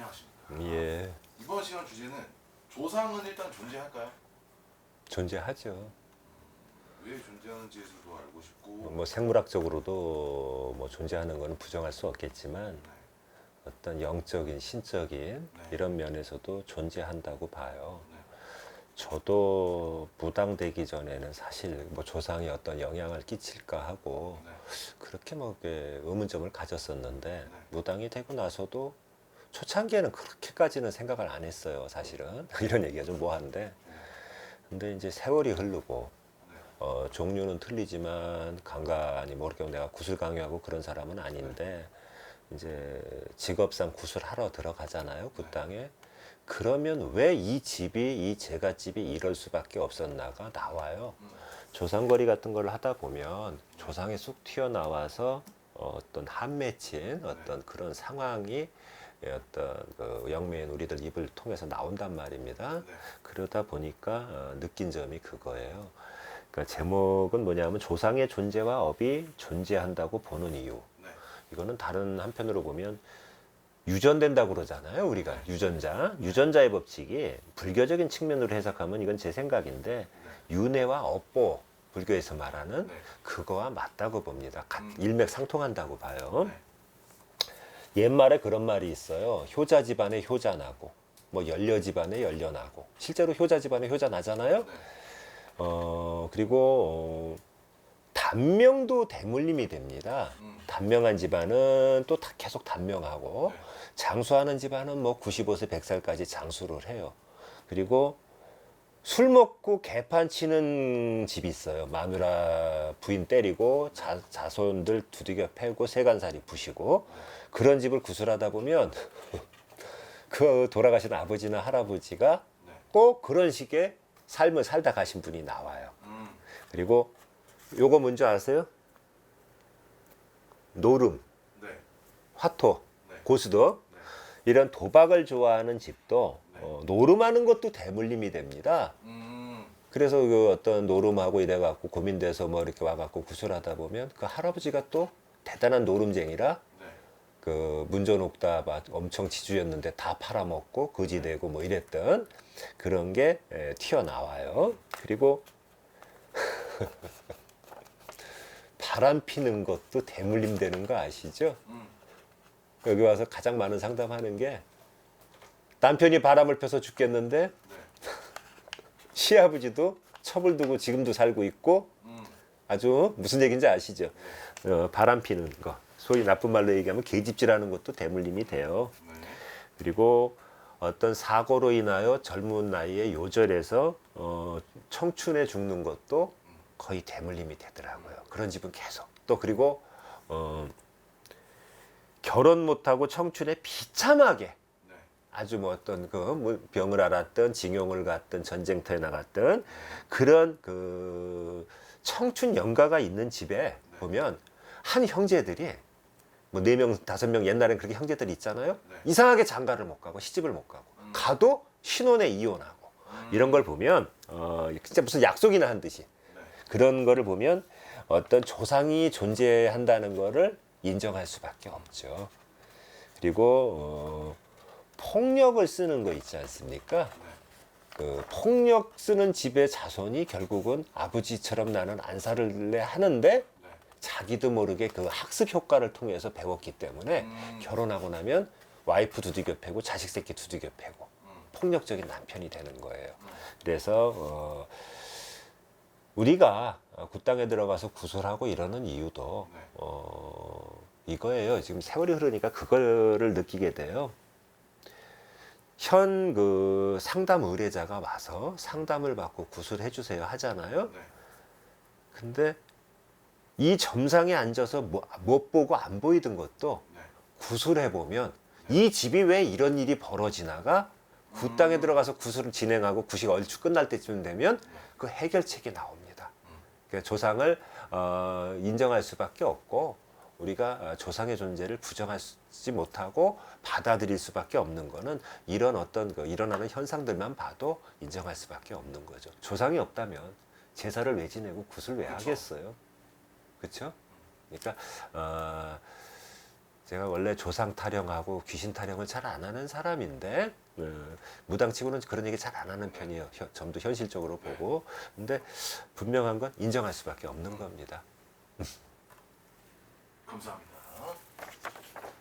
안녕하십니까. 예, 이번 시간 주제는 조상은 일단 존재할까요? 존재하죠. 왜 존재하는지에서도 알고 싶고 뭐 생물학적으로도 뭐 존재하는 것은 부정할 수 없겠지만 네. 어떤 영적인, 신적인 네. 이런 면에서도 존재한다고 봐요. 네. 저도 무당되기 전에는 사실 뭐 조상이 어떤 영향을 끼칠까 하고 네. 그렇게 뭐 의문점을 가졌었는데 네. 무당이 되고 나서도 초창기에는 그렇게까지는 생각을 안 했어요, 사실은. 이런 얘기가 좀 뭐한데. 근데 이제 세월이 흐르고 네. 어, 종류는 틀리지만 간간히 모르게 내가 구슬 강요하고 그런 사람은 아닌데 이제 직업상 구슬하러 들어가잖아요, 그 네. 땅에. 그러면 왜 이 집이 이 제갓집이 이럴 수밖에 없었나가 나와요. 음. 조상거리 같은 걸 하다 보면 조상이 쑥 튀어나와서 어, 어떤 한 맺힌 어떤 그런 상황이 어떤 그 영매인 우리들 입을 통해서 나온단 말입니다. 네. 그러다 보니까 어, 느낀 점이 그거예요. 그러니까 제목은 뭐냐면 조상의 존재와 업이 존재한다고 보는 이유. 네. 이거는 다른 한편으로 보면 유전된다고 그러잖아요. 우리가 유전자, 유전자의 법칙이 불교적인 측면으로 해석하면 이건 제 생각인데 윤회와 업보 불교에서 말하는 네. 그거와 맞다고 봅니다. 같- 음. 일맥상통한다고 봐요. 네. 옛말에 그런 말이 있어요. 효자 집안에 효자 나고, 뭐 연려 집안에 연려 나고. 실제로 효자 집안에 효자 나잖아요. 네. 어 그리고 어, 단명도 대물림이 됩니다. 음. 단명한 집안은 또 다 계속 단명하고 네. 장수하는 집안은 뭐 95세 100살까지 장수를 해요. 그리고 술 먹고 개판 치는 집이 있어요. 마누라 부인 때리고 자, 자손들 두들겨 패고 세간살이 부시고 그런 집을 구술하다 보면 그 돌아가신 아버지나 할아버지가 네. 꼭 그런 식의 삶을 살다 가신 분이 나와요. 음. 그리고 요거 뭔지 아세요? 노름, 네. 화토, 네. 고스톱 네. 이런 도박을 좋아하는 집도 네. 어, 노름하는 것도 대물림이 됩니다. 음. 그래서 그 어떤 노름하고 이래갖고 고민돼서 뭐 이렇게 와갖고 구슬하다 보면 그 할아버지가 또 대단한 노름쟁이라 네. 그 문전옥답 엄청 지주였는데 다 팔아먹고 거지되고 뭐 이랬던 그런 게 에, 튀어나와요. 그리고 바람 피는 것도 대물림 되는 거 아시죠? 음. 여기 와서 가장 많은 상담하는 게 남편이 바람을 펴서 죽겠는데 네. 시아버지도 첩을 두고 지금도 살고 있고 음. 아주 무슨 얘기인지 아시죠? 어, 바람 피는 거. 소위 나쁜 말로 얘기하면 계집질하는 것도 대물림이 돼요. 네. 그리고 어떤 사고로 인하여 젊은 나이에 요절해서 어, 청춘에 죽는 것도 거의 대물림이 되더라고요. 그런 집은 계속. 또 그리고 어, 결혼 못하고 청춘에 비참하게 네. 아주 뭐 어떤 그뭐 병을 앓았던 징용을 갔던 전쟁터에 나갔던 그런 그 청춘 연가가 있는 집에 보면 한 형제들이 뭐 네 명 다섯 명 옛날엔 그렇게 형제들이 있잖아요. 네. 이상하게 장가를 못 가고 시집을 못 가고 음. 가도 신혼에 이혼하고 음. 이런 걸 보면 어 진짜 무슨 약속이나 한 듯이 네. 그런 거를 보면 어떤 조상이 존재한다는 거를 인정할 수밖에 없죠. 그리고 어, 폭력을 쓰는 거 있지 않습니까? 네. 그 폭력 쓰는 집의 자손이 결국은 아버지처럼 나는 안 살을래 하는데 네. 자기도 모르게 그 학습 효과를 통해서 배웠기 때문에 음. 결혼하고 나면 와이프 두들겨 패고 자식 새끼 두들겨 패고 음. 폭력적인 남편이 되는 거예요. 음. 그래서 어, 우리가 어, 그 땅에 들어가서 구슬하고 이러는 이유도 네. 어, 이거예요. 지금 세월이 흐르니까 그거를 느끼게 돼요. 현 그 상담 의뢰자가 와서 상담을 받고 구슬해 주세요 하잖아요. 네. 근데 이 점상에 앉아서 뭐, 못 보고 안 보이던 것도 네. 구슬해 보면 이 집이 왜 이런 일이 벌어지나가 구 땅에 음. 들어가서 구슬을 진행하고 구시가 얼추 끝날 때쯤 되면 그 해결책이 나옵니다. 그러니까 조상을 어, 인정할 수밖에 없고 우리가 어, 조상의 존재를 부정하지 못하고 받아들일 수밖에 없는 거는 이런 어떤 그 일어나는 현상들만 봐도 인정할 수밖에 없는 거죠. 조상이 없다면 제사를 왜 지내고 굿을 왜 그쵸. 하겠어요? 그렇죠? 그러니까 어, 제가 원래 조상 타령하고 귀신 타령을 잘 안 하는 사람인데 어, 무당치고는 그런 얘기 잘 안 하는 편이에요. 현- 점도 현실적으로 보고. 근데 분명한 건 인정할 수밖에 없는 겁니다. 감사합니다.